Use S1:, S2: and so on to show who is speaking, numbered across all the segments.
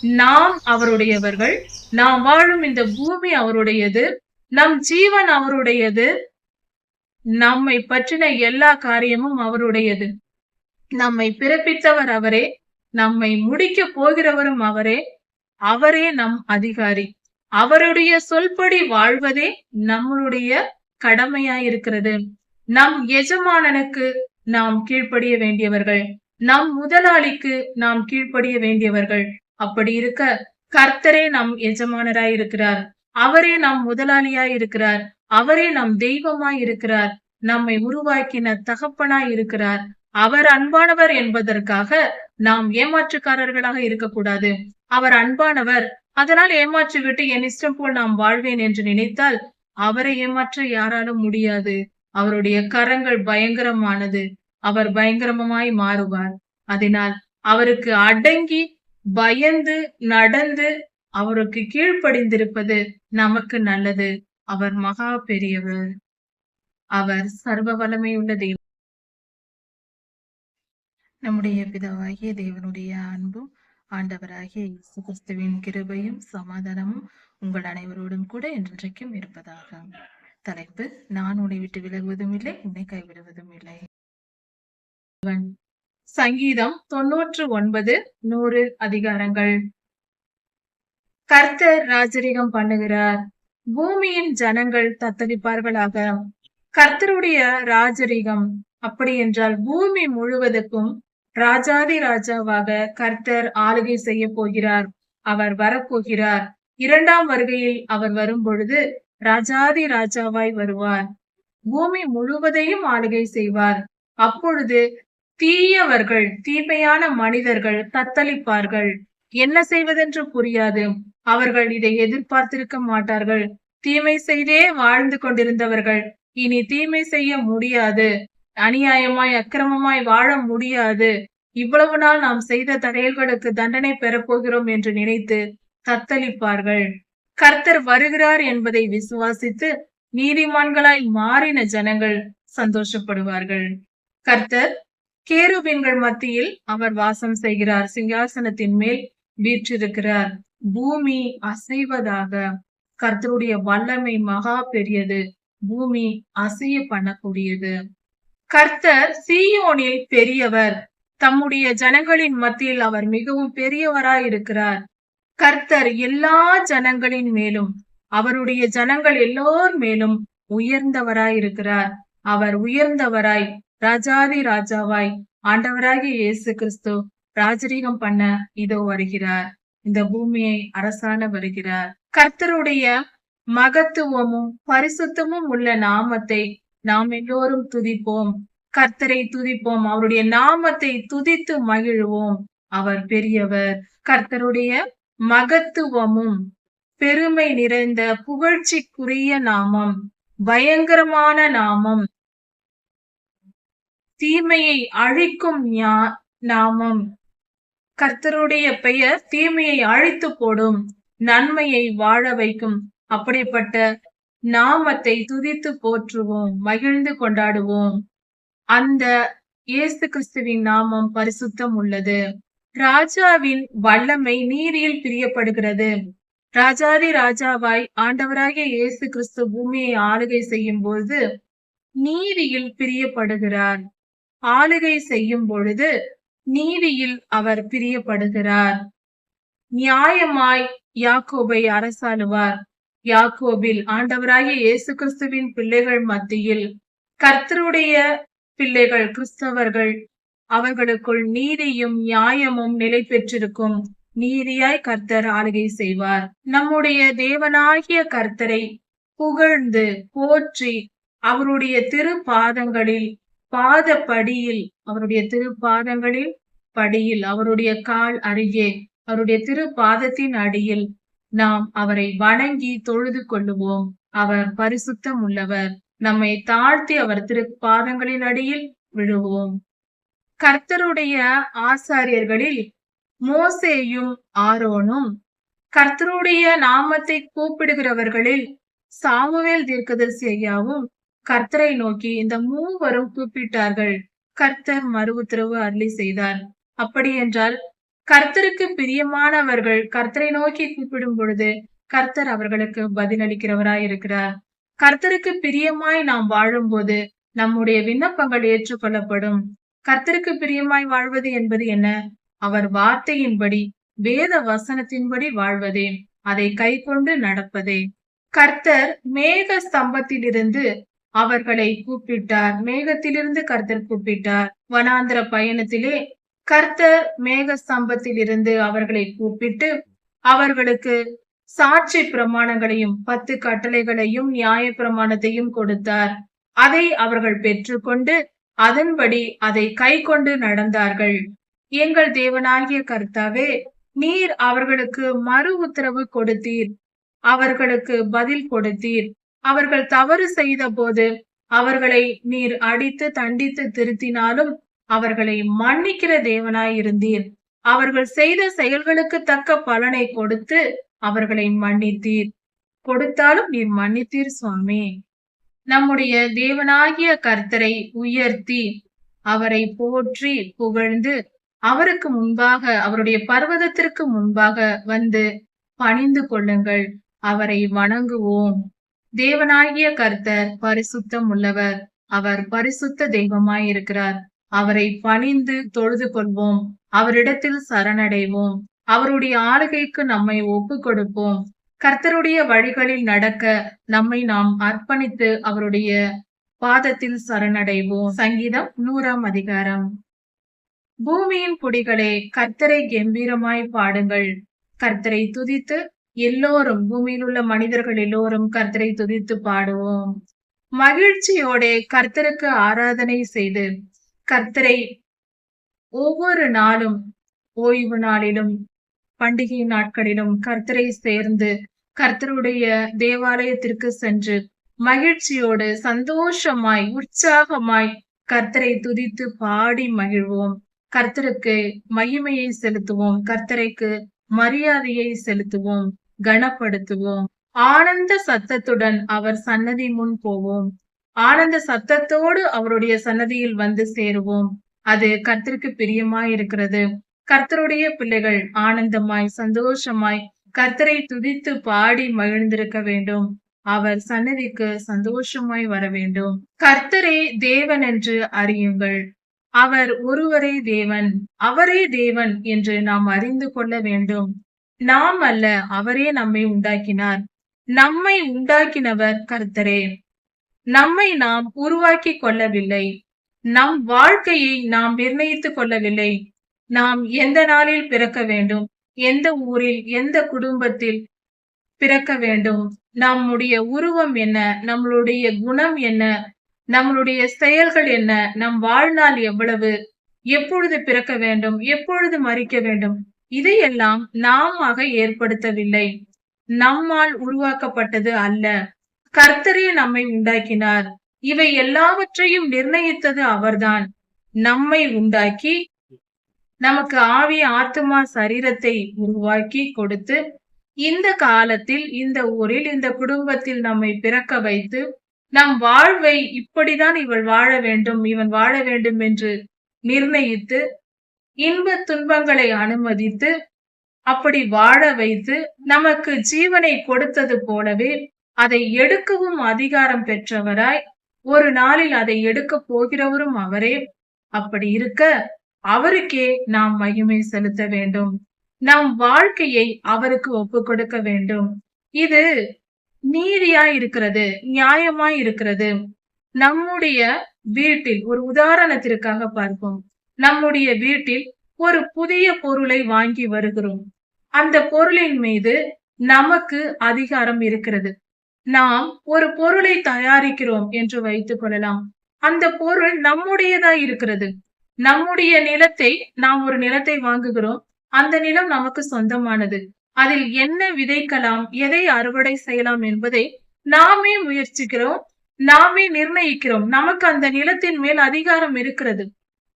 S1: நாம் அவருடையவர்கள். நாம் வாழும் இந்த பூமி அவருடையது. நம் ஜீவன் அவருடையது. நம்மை பற்றின எல்லா காரியமும் அவருடையது. நம்மை பிறப்பித்தவர் அவரே. நம்மை முடிக்க போகிறவரும் அவரே. அவரே நம் அதிகாரி. அவருடைய சொல்படி வாழ்வதே நம்மளுடைய கடமையாயிருக்கிறது. நம் எஜமானனுக்கு நாம் கீழ்ப்படிய வேண்டியவர்கள். நம் முதலாளிக்கு நாம் கீழ்ப்படிய வேண்டியவர்கள். அப்படி இருக்க கர்த்தரே நம் எஜமானராய் இருக்கிறார். அவரே நம் முதலாளியாய் இருக்கிறார். அவரே நம் தெய்வமாய் இருக்கிறார். நம்மை உருவாக்கின தகப்பனாய் இருக்கிறார். அவர் அன்பானவர் என்பதற்காக நாம் ஏமாற்றுக்காரர்களாக இருக்கக்கூடாது. அவர் அன்பானவர் அதனால் ஏமாற்றி விட்டு என் இஷ்டம் போல் நாம் வாழ்வேன் என்று நினைத்தால் அவரை ஏமாற்ற யாராலும் முடியாது. அவருடைய கரங்கள் பயங்கரமானது. அவர் பயங்கரமாய் மாறுவார். அதனால் அவருக்கு அடங்கி பயந்து நடந்து அவருக்கு கீழ்ப்படிந்திருப்பது நமக்கு நல்லது. அவர் மகா பெரியவர். அவர் சர்வ வல்லமையுள்ள தெய்வம் நம்முடைய பிதாவாகிய தேவனுடைய அன்பும் ஆண்டவராகிய இயேசு கிறிஸ்துவின் கிருபையும் சமாதானமும் உங்கள் அனைவரோடும் கூட இன்றைக்கும் இருப்பதாக. தலைப்பு நான் உன்னை விட்டு விலகுவதும் இல்லை உன்னை கைவிடுவதும் இல்லை. சங்கீதம் தொன்னூற்று ஒன்பது நூறு அதிகாரங்கள். கர்த்தர் ராஜரிகம் பண்ணுகிறார். பூமியின் ஜனங்கள் தத்தளிப்பார்களாக. கர்த்தருடைய ராஜரிகம் அப்படி என்றால் பூமி முழுவதுக்கும் ராஜாதி ராஜாவாக கர்த்தர் ஆளுகை செய்ய போகிறார். அவர் வரப்போகிறார். இரண்டாம் வருகையில் அவர் வரும் பொழுது ராஜாதி ராஜாவாய் வருவார். பூமி முழுவதையும் ஆளுகை செய்வார். அப்பொழுது தீயவர்கள் தீமையான மனிதர்கள் தத்தளிப்பார்கள். என்ன செய்வதென்று புரியாது. அவர்கள் இதை எதிர்பார்த்திருக்க மாட்டார்கள். தீமை செய்தே வாழ்ந்து கொண்டிருந்தவர்கள். இனி தீமை செய்ய முடியாது. அநியாயமாய் அக்கிரமமாய் வாழ முடியாது. இவ்வளவு நாள் நாம் செய்த தடையல்களுக்கு தண்டனை பெறப்போகிறோம் என்று நினைத்து தத்தளிப்பார்கள். கர்த்தர் வருகிறார் என்பதை விசுவாசித்து நீதிமான்களாய் மாறின ஜனங்கள் சந்தோஷப்படுவார்கள். கர்த்தர் கேருபீன்கள் மத்தியில் அவர் வாசம் செய்கிறார். சிங்காசனத்தின் மேல் வீற்றிருக்கிறார். பூமி அசைவதாக கர்த்தருடைய வல்லமை மகா பெரியது. பூமி அசைய பண்ணக்கூடியது. கர்த்தர் சீயோனில் பெரியவர். தம்முடைய ஜனங்களின் மத்தியில் அவர் மிகவும் பெரியவராய் இருக்கிறார். கர்த்தர் எல்லா ஜனங்களின் மேலும் அவருடைய ஜனங்கள் எல்லோர் மேலும் உயர்ந்தவராய் இருக்கிறார். அவர் உயர்ந்தவராய் ராஜாதி ராஜாவாய் ஆண்டவராகிய இயேசு கிறிஸ்து ராஜரீகம் பண்ண இதோ வருகிறார். இந்த பூமியை அரசாண வருகிறார். கர்த்தருடைய மகத்துவமும் பரிசுத்தமும் உள்ள நாமத்தை நாம் எல்லோரும் துதிப்போம். கர்த்தரை துதிப்போம். அவருடைய நாமத்தை துதித்து மகிழ்வோம். அவர் பெரியவர். கர்த்தருடைய மகத்துவமும் பெருமை நிறைந்த புகழ்ச்சிக்குரிய நாமம். பயங்கரமான நாமம். தீமையை அழிக்கும் ஞா- நாமம். கர்த்தருடைய பெயர் தீமையை அழித்து போடும் நன்மையை வாழ வைக்கும். அப்படிப்பட்ட நாமத்தை துதித்து போற்றுவோம் மகிழ்ந்து கொண்டாடுவோம். அந்த இயேசு கிறிஸ்துவின் நாமம் பரிசுத்தம் உள்ளது. ராஜாவின் வல்லமை நீதியில் பிரியப்படுகிறது. ராஜாதி ராஜாவாய் ஆண்டவராகிய இயேசு கிறிஸ்து பூமியை ஆளுகை செய்யும் போது நீதியில் பிரியப்படுகிறார். ஆளுகை செய்யும் பொழுது நீதியில் அவர் பிரியப்படுகிறார். நியாயமாய் யாக்கோபை அரசாளுவார். யாக்கோபில் ஆண்டவராகிய இயேசு கிறிஸ்துவின் பிள்ளைகள் மத்தியில் கர்த்தருடைய பிள்ளைகள் கிறிஸ்தவர்கள் அவர்களுக்குள் நீதியும் நியாயமும் நிலை பெற்றிருக்கும் நீதியாய் கர்த்தர் ஆளுகை செய்வார். நம்முடைய தேவனாகிய கர்த்தரை புகழ்ந்து போற்றி அவருடைய திரு பாதங்களில் பாத படியில் அவருடைய திருப்பாதங்களில் படியில் அவருடைய கால் அருகே அவருடைய திருப்பாதத்தின் அடியில் நாம் அவரை வணங்கி தொழுது கொள்ளுவோம். அவர் பரிசுத்தம் உள்ளவர். நம்மை தாழ்த்தி அவர் திரு பாதங்களின் அடியில் விழுவோம். கர்த்தருடைய ஆசாரியர்களில் மோசேயும் ஆரோனும் கர்த்தருடைய நாமத்தை கூப்பிடுகிறவர்களில் சாமுவேல் தீர்க்கதர்சி ஐயாவும் கர்த்தரை நோக்கி இந்த மூவரும் கூப்பிட்டார்கள். கர்த்தர் மறு உத்தரவு அருளி செய்தார். அப்படி என்றால் கர்த்தருக்கு பிரியமானவர்கள் கர்த்தரை நோக்கி கூப்பிடும் பொழுது கர்த்தர் அவர்களுக்கு பதிலளிக்கிறவராய் இருக்கிறார். கர்த்தருக்கு பிரியமாய் நாம் வாழும்போது நம்முடைய விண்ணப்பங்கள் ஏற்றுக்கொள்ளப்படும். கர்த்தருக்கு பிரியமாய் வாழ்வது என்பது என்ன? அவர் வார்த்தையின்படி வேத வசனத்தின்படி வாழ்வதே அதை கை கொண்டு நடப்பதே. கர்த்தர் மேக ஸ்தம்பத்திலிருந்து அவர்களை கூப்பிட்டார். மேகத்திலிருந்து கர்த்தர் கூப்பிட்டார். வனாந்திர பயணத்திலே கர்த்தர் மேக ஸ்தம்பத்திலிருந்து அவர்களை கூப்பிட்டு அவர்களுக்கு சாட்சி பிரமாணங்களையும் பத்து கட்டளைகளையும் நியாய பிரமாணத்தையும் கொடுத்தார். அதை அவர்கள் பெற்றுக்கொண்டு அதன்படி அதை கை கொண்டு நடந்தார்கள். எங்கள் தேவனாகிய கர்த்தாவே நீர் அவர்களுக்கு மறு உத்தரவு கொடுத்தீர். அவர்களுக்கு பதில் கொடுத்தீர். அவர்கள் தவறு செய்த போது அவர்களை நீர் அடித்து தண்டித்து திருத்தினாலும் அவர்களை மன்னிக்கிற தேவனாய் இருந்தீர் அவர்கள் செய்த செயல்களுக்கு தக்க பலனை கொடுத்து அவர்களை மன்னித்தீர். கொடுத்தாலும் நீர் மன்னித்தீர் சுவாமி. நம்முடைய தேவனாகிய கர்த்தரை உயர்த்தி அவரை போற்றி புகழ்ந்து அவருக்கு முன்பாக அவருடைய பர்வதத்திற்கு முன்பாக வந்து பணிந்து கொள்ளுங்கள். அவரை வணங்குவோம். தேவனாகிய கர்த்தர் பரிசுத்தம் உள்ளவர் அவர் பரிசுத்த தெய்வமாய் இருக்கிறார் அவரை பணிந்து தொழுது கொள்வோம் அவரிடத்தில் சரணடைவோம். அவருடைய ஆளுகைக்கு நம்மை ஒப்பு கொடுப்போம் கர்த்தருடைய வழிகளில் நடக்க நம்மை நாம் அர்ப்பணித்து அவருடைய பாதத்தில் சரணடைவோம். சங்கீதம் நூறாம் அதிகாரம். பூமியின் குடிகளே கர்த்தரை கம்பீரமாய் பாடுங்கள். கர்த்தரை துதித்து எல்லோரும் பூமியில் உள்ள மனிதர்கள் எல்லோரும் கர்த்தரை துதித்து பாடுவோம். மகிழ்ச்சியோட கர்த்தருக்கு ஆராதனை செய்து கர்த்தரை ஒவ்வொரு நாளும் ஓய்வு நாளிலும் பண்டிகை நாட்களிலும் கர்த்தரை சேர்ந்து கர்த்தருடைய தேவாலயத்திற்கு சென்று மகிழ்ச்சியோடு சந்தோஷமாய் உற்சாகமாய் கர்த்தரை துதித்து பாடி மகிழ்வோம். கர்த்தருக்கு மகிமையை செலுத்துவோம். கர்த்தரைக்கு மரியாதையை செலுத்துவோம். கனப்படுத்துவோம். ஆனந்த சத்தத்துடன் அவர் சன்னதி முன் போவோம். ஆனந்த சத்தத்தோடு அவருடைய சன்னதியில் வந்து சேருவோம். அது கர்த்தருக்கு பிரியமாய் இருக்கிறது கர்த்தருடைய பிள்ளைகள் ஆனந்தமாய் சந்தோஷமாய் கர்த்தரை துதித்து பாடி மகிழ்ந்திருக்க வேண்டும். அவர் சன்னதிக்கு சந்தோஷமாய் வர வேண்டும். கர்த்தரே தேவன் என்று அறியுங்கள். அவர் ஒருவரே தேவன். அவரே தேவன் என்று நாம் அறிந்து கொள்ள வேண்டும். நாம் அல்ல அவரே நம்மை உண்டாக்கினார். நம்மை உண்டாக்கினவர் கர்த்தரே. நம்மை நாம் உருவாக்கி கொள்ளவில்லை. நம் வாழ்க்கையை நாம் நிர்ணயித்துக் கொள்ளவில்லை. நாம் எந்த நாளில் பிறக்க வேண்டும்? எந்த ஊரில் எந்த குடும்பத்தில் பிறக்க வேண்டும்? நம்முடைய உருவம் என்ன? நம்மளுடைய குணம் என்ன? நம்மளுடைய செயல்கள் என்ன? நம் வாழ்நாள் எவ்வளவு? எப்பொழுது பிறக்க வேண்டும்? எப்பொழுது மறிக்க வேண்டும்? இதையெல்லாம் நாம ஏற்படுத்தவில்லை. நம்மால் உருவாக்கப்பட்டது அல்ல. கர்த்தரே நம்மை உண்டாக்கினார். இவை எல்லாவற்றையும் நிர்ணயித்தது அவர்தான். நம்மை உண்டாக்கி நமக்கு ஆவி ஆத்மா சரீரத்தை உருவாக்கி கொடுத்து இந்த காலத்தில் இந்த ஊரில் இந்த குடும்பத்தில் நம்மை பிறக்க வைத்து நம் வாழ்வை இப்படிதான் இவள் வாழ வேண்டும் இவன் வாழ வேண்டும் என்று நிர்ணயித்து இன்ப துன்பங்களை அனுமதித்து அப்படி வாழ வைத்து நமக்கு ஜீவனை கொடுத்தது போலவே அதை எடுக்கவும் அதிகாரம் பெற்றவராய் ஒரு நாளில் அதை எடுக்க போகிறவரும் அவரே. அப்படி இருக்க அவருக்கே நாம் மகிமை செலுத்த வேண்டும். நம் வாழ்க்கையை அவருக்கு ஒப்பு கொடுக்க வேண்டும். இது நீதியா இருக்கிறது நியாயமாய் இருக்கிறது. நம்முடைய வீட்டில் ஒரு உதாரணத்திற்காக பார்ப்போம். நம்முடைய வீட்டில் ஒரு புதிய பொருளை வாங்கி வருகிறோம். அந்த பொருளின் மீது நமக்கு அதிகாரம் இருக்கிறது. நாம் ஒரு பொருளை தயாரிக்கிறோம் என்று வைத்துக் கொள்ளலாம். அந்த பொருள் நம்முடையதா இருக்கிறது. நம்முடைய நிலத்தை நாம் ஒரு நிலத்தை வாங்குகிறோம். அந்த நிலம் நமக்கு சொந்தமானது. அதில் என்ன விதைக்கலாம் எதை அறுவடை செய்யலாம் என்பதை நாமே முயற்சிக்கிறோம். நாமே நிர்ணயிக்கிறோம். நமக்கு அந்த நிலத்தின் மேல் அதிகாரம் இருக்கிறது.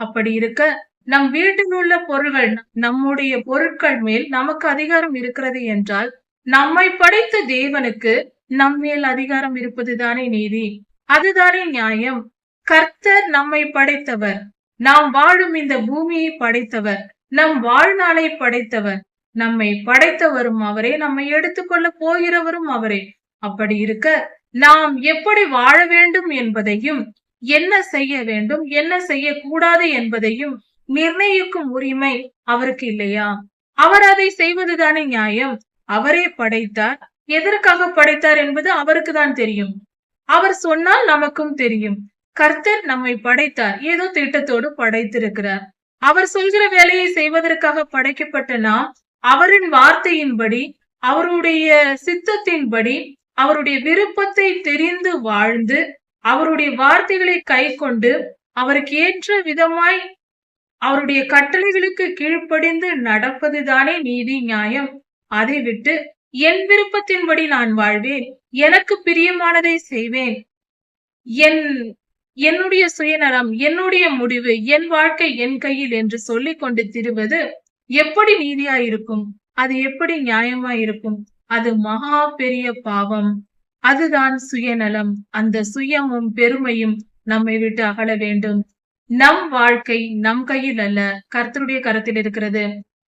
S1: அப்படி இருக்க நம் வீட்டில் உள்ள பொருள்கள் நம்முடைய பொருட்கள் மேல் நமக்கு அதிகாரம் இருக்கிறது என்றால் நம்மை படைத்த தேவனுக்கு நம் மேல் அதிகாரம் இருப்பதுதானே நீதி? அதுதானே நியாயம். கர்த்தர் நம்மை படைத்தவர். நாம் வாழும் இந்த பூமியை படைத்தவர். நம் வாழ்நாளை படைத்தவர். நம்மை படைத்தவரும் அவரே நம்மை எடுத்துக்கொள்ள போகிறவரும் அவரே. அப்படி இருக்க நாம் எப்படி வாழ வேண்டும் என்பதையும் என்ன செய்ய வேண்டும் என்ன செய்யக்கூடாது என்பதையும் நிர்ணயிக்கும் உரிமை அவருக்கு இல்லையா? அவர் அதை செய்வதுதானே நியாயம்? அவரே படைத்தார். எதற்காக படைத்தார் என்பது அவருக்கு தான் தெரியும். அவர் சொன்னால் நமக்கும் தெரியும். கர்த்தர் நம்மை படைத்தார். ஏதோ திட்டத்தோடு படைத்திருக்கிறார். அவர் சொல்கிற வேலையை செய்வதற்காக படைக்கப்பட்ட நாம் அவரின் வார்த்தையின்படி அவருடைய சித்தத்தின்படி அவருடைய விருப்பத்தை தெரிந்து வாழ்ந்து அவருடைய வார்த்தைகளை கை கொண்டு அவருக்கு ஏற்ற விதமாய் அவருடைய கட்டளைகளுக்கு கீழ்ப்படிந்து நடப்பதுதானே நீதி நியாயம். அதை விட்டு என் விருப்பத்தின்படி நான் வாழ்வேன் எனக்கு பிரியமானதை செய்வேன். என் என்னுடைய சுயநலம் என்னுடைய முடிவு என் வாழ்க்கை என் கையில் என்று சொல்லிக் கொண்டு திருவது எப்படி நீதியா இருக்கும் அது எப்படி நியாயமா இருக்கும் அது மகா பெரிய பாவம். அதுதான் சுயநலம். அந்த சுயமும் பெருமையும் நம்மை விட்டு அகல வேண்டும். நம் வாழ்க்கை நம் கையில் அல்ல கர்த்தருடைய கரத்தில் இருக்கிறது.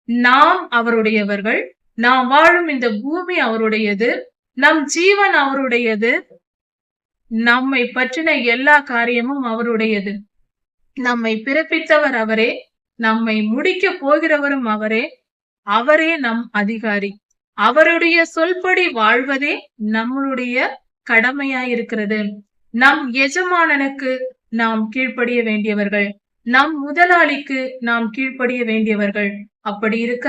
S1: நாம் அவருடையவர்கள் நாம் வாழும் இந்த பூமி அவருடையது நம் ஜீவன் அவருடையது நம்மை பற்றின எல்லா காரியமும் அவருடையது. நம்மை பிறப்பித்தவர் அவரே நம்மை முடிக்க போகிறவரும் அவரே அவரே நம் அதிகாரி. அவருடைய சொல்படி வாழ்வதே நம்மளுடைய கடமையா இருக்கிறது நம் எஜமானனுக்கு நாம் கீழ்ப்படிய வேண்டியவர்கள் நம் முதலாளிக்கு நாம் கீழ்ப்படிய வேண்டியவர்கள். அப்படி இருக்க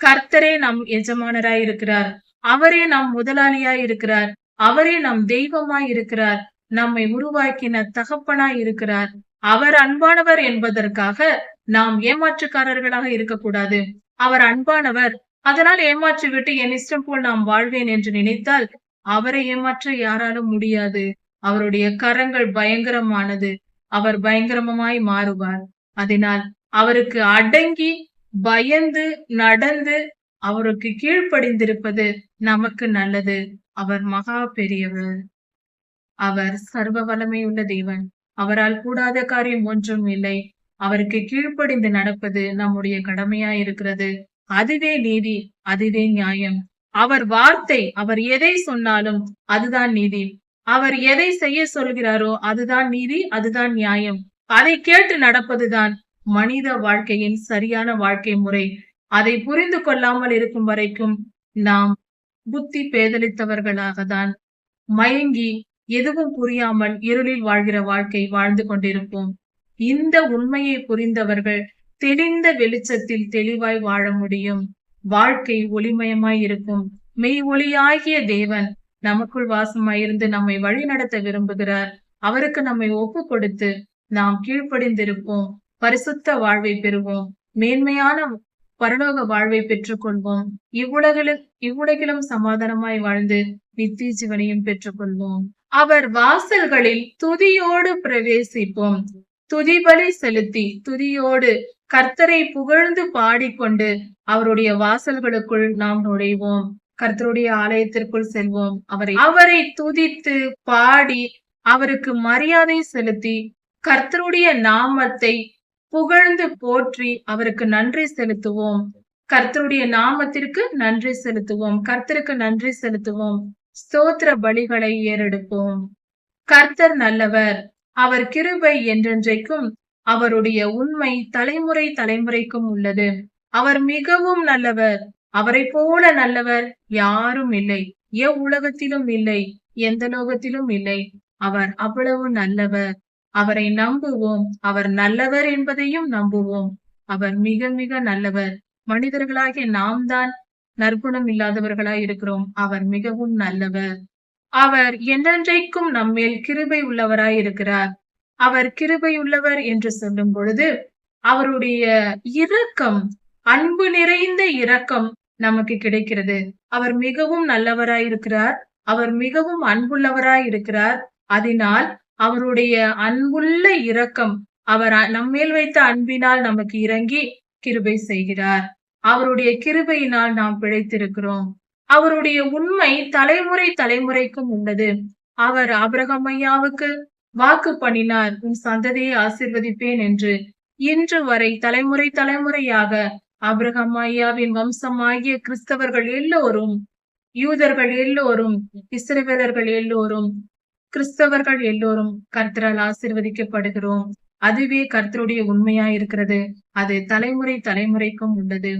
S1: கர்த்தரே நம் எஜமானராய் இருக்கிறார் அவரே நம் முதலாளியாய் இருக்கிறார் அவரே நம் தெய்வமாய் இருக்கிறார் நம்மை உருவாக்கின தகப்பனாய் இருக்கிறார் அவர் அன்பானவர் என்பதற்காக நாம் ஏமாற்றுக்காரர்களாக இருக்கக்கூடாது. அவர் அன்பானவர் அதனால் ஏமாற்றிவிட்டு என் இஷ்டம் போல் நாம் வாழ்வேன் என்று நினைத்தால் அவரை ஏமாற்ற யாராலும் முடியாது. அவருடைய கரங்கள் பயங்கரமானது. அவர் பயங்கரமாய் மாறுவார். அதனால் அவருக்கு அடங்கி பயந்து நடந்து அவருக்கு கீழ்ப்படிந்திருப்பது நமக்கு நல்லது. அவர் மகா பெரியவர். அவர் சர்வ வல்லமையுள்ள தேவன். அவரால் கூடாத காரியம் ஒன்றும் இல்லை. அவருக்கு கீழ்ப்படிந்து நடப்பது நம்முடைய கடமையா இருக்கிறது அதுவே நீதி அதுவே நியாயம். அவர் வார்த்தை அவர் எதை சொன்னாலும் அதுதான் நீதி. அவர் எதை செய்ய சொல்கிறாரோ அதுதான் நீதி அதுதான் நியாயம். அதை கேட்டு நடப்பதுதான் மனித வாழ்க்கையின் சரியான வாழ்க்கை முறை. அதை புரிந்து கொள்ளாமல் இருக்கும் வரைக்கும் நாம் புத்தி பேதலித்தவர்களாக தான் மயங்கி எதுவும் புரியாமல் இருளில் வாழ்கிற வாழ்க்கை வாழ்ந்து கொண்டிருப்போம். இந்த உண்மையை புரிந்தவர்கள் தெளிந்த வெளிச்சத்தில் தெளிவாய் வாழ முடியும். வாழ்க்கை ஒளிமயமாய் இருக்கும். மெய் ஒளியாகிய தேவன் நமக்குள் வாசமாயிருந்து நம்மை வழி நடத்த விரும்புகிறார். அவருக்கு நம்மை ஒப்பு கொடுத்து நாம் கீழ்ப்படிந்திருப்போம். பரிசுத்த வாழ்வை பெறுவோம். மேன்மையான பரலோக வாழ்வை பெற்றுக்கொள்வோம். இவ்வுலகிலும் இவ்வுலகிலும் சமாதானமாய் வாழ்ந்து நித்திய ஜீவனையும் பெற்றுக்கொள்வோம். அவர் வாசல்களில் துதியோடு பிரவேசிப்போம். துதிபலி செலுத்தி துதியோடு கர்த்தரை புகழ்ந்து பாடிக்கொண்டு அவருடைய வாசல்களுக்குள் நாம் நுழைவோம். கர்த்தருடைய ஆலயத்திற்குள் செல்வோம். அவரை அவரை துதித்து பாடி அவருக்கு மரியாதை செலுத்தி கர்த்தருடைய நாமத்தை புகழ்ந்து போற்றி அவருக்கு நன்றி செலுத்துவோம். கர்த்தருடைய நாமத்திற்கு நன்றி செலுத்துவோம். கர்த்தருக்கு நன்றி செலுத்துவோம். ஸ்தோத்திர பலிகளை ஏறெடுப்போம். கர்த்தர் நல்லவர். அவர் கிருபை என்றென்றைக்கும் அவருடைய உண்மை தலைமுறை தலைமுறைக்கும் உள்ளது. அவர் மிகவும் நல்லவர். அவரை போல நல்லவர் யாரும் இல்லை. எவ் உலகத்திலும் இல்லை. எந்த லோகத்திலும் இல்லை. அவர் அவ்வளவு நல்லவர். அவரை நம்புவோம். அவர் நல்லவர் என்பதையும் நம்புவோம். அவர் மிக மிக நல்லவர். மனிதர்களாகிய நாம் தான் நற்குணம் இல்லாதவர்களாய் இருக்கிறோம். அவர் மிகவும் நல்லவர். அவர் என்றென்றைக்கும் நம்மேல் கிருபை உள்ளவராய் இருக்கிறார். அவர் கிருபையுள்ளவர் என்று சொல்லும் பொழுது அவருடைய இரக்கம் அன்பு நிறைந்த இரக்கம் நமக்கு கிடைக்கிறது. அவர் மிகவும் நல்லவராய் இருக்கிறார் அவர் மிகவும் அன்புள்ளவராய் இருக்கிறார் அதனால் அவருடைய அன்புள்ள இரக்கம் அவர் நம்மேல் வைத்த அன்பினால் நமக்கு இறங்கி கிருபை செய்கிறார். அவருடைய கிருபையினால் நாம் பிழைத்திருக்கிறோம். அவருடைய உண்மை தலைமுறை தலைமுறைக்கும் உள்ளது. அவர் அபிரகமையாவுக்கு வாக்கு பண்ணினார் உன் சந்ததியை ஆசிர்வதிப்பேன் என்று. இன்று வரை தலைமுறை தலைமுறையாக அபிரகம் ஐயாவின் வம்சமாகிய கிறிஸ்தவர்கள் எல்லோரும் யூதர்கள் எல்லோரும் இஸ்ரவேலர்கள் எல்லோரும் கிறிஸ்தவர்கள் எல்லோரும் கர்த்தரால் ஆசிர்வதிக்கப்படுகிறோம். அதுவே கர்த்தருடைய உண்மையா இருக்கிறது அது தலைமுறை தலைமுறைக்கும் உள்ளது.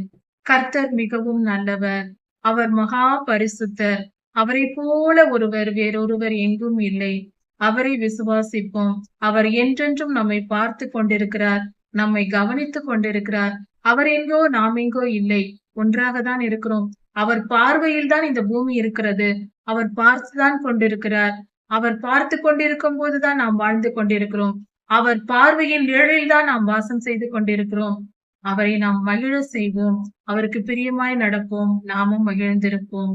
S1: கர்த்தர் மிகவும் நல்லவர். அவர் மகா பரிசுத்தர். அவரை போல ஒருவர் வேறொருவர் எங்கும் இல்லை. அவரை விசுவாசிப்போம். அவர் என்றென்றும் நம்மை பார்த்து கொண்டிருக்கிறார் நம்மை கவனித்துக் கொண்டிருக்கிறார். அவர் எங்கோ நாம் எங்கோ இல்லை. ஒன்றாக தான் இருக்கிறோம். அவர் பார்வையில் தான் இந்த பூமி இருக்கிறது. அவர் பார்த்துதான் கொண்டிருக்கிறார். அவர் பார்த்து கொண்டிருக்கும் போதுதான் நாம் வாழ்ந்து கொண்டிருக்கிறோம். அவர் பார்வையின் நிழலில் தான் நாம் வாசம் செய்து கொண்டிருக்கிறோம். அவரை நாம் மகிழ செய்வோம். அவருக்கு பிரியமாய் நடப்போம். நாமும் மகிழ்ந்திருப்போம்.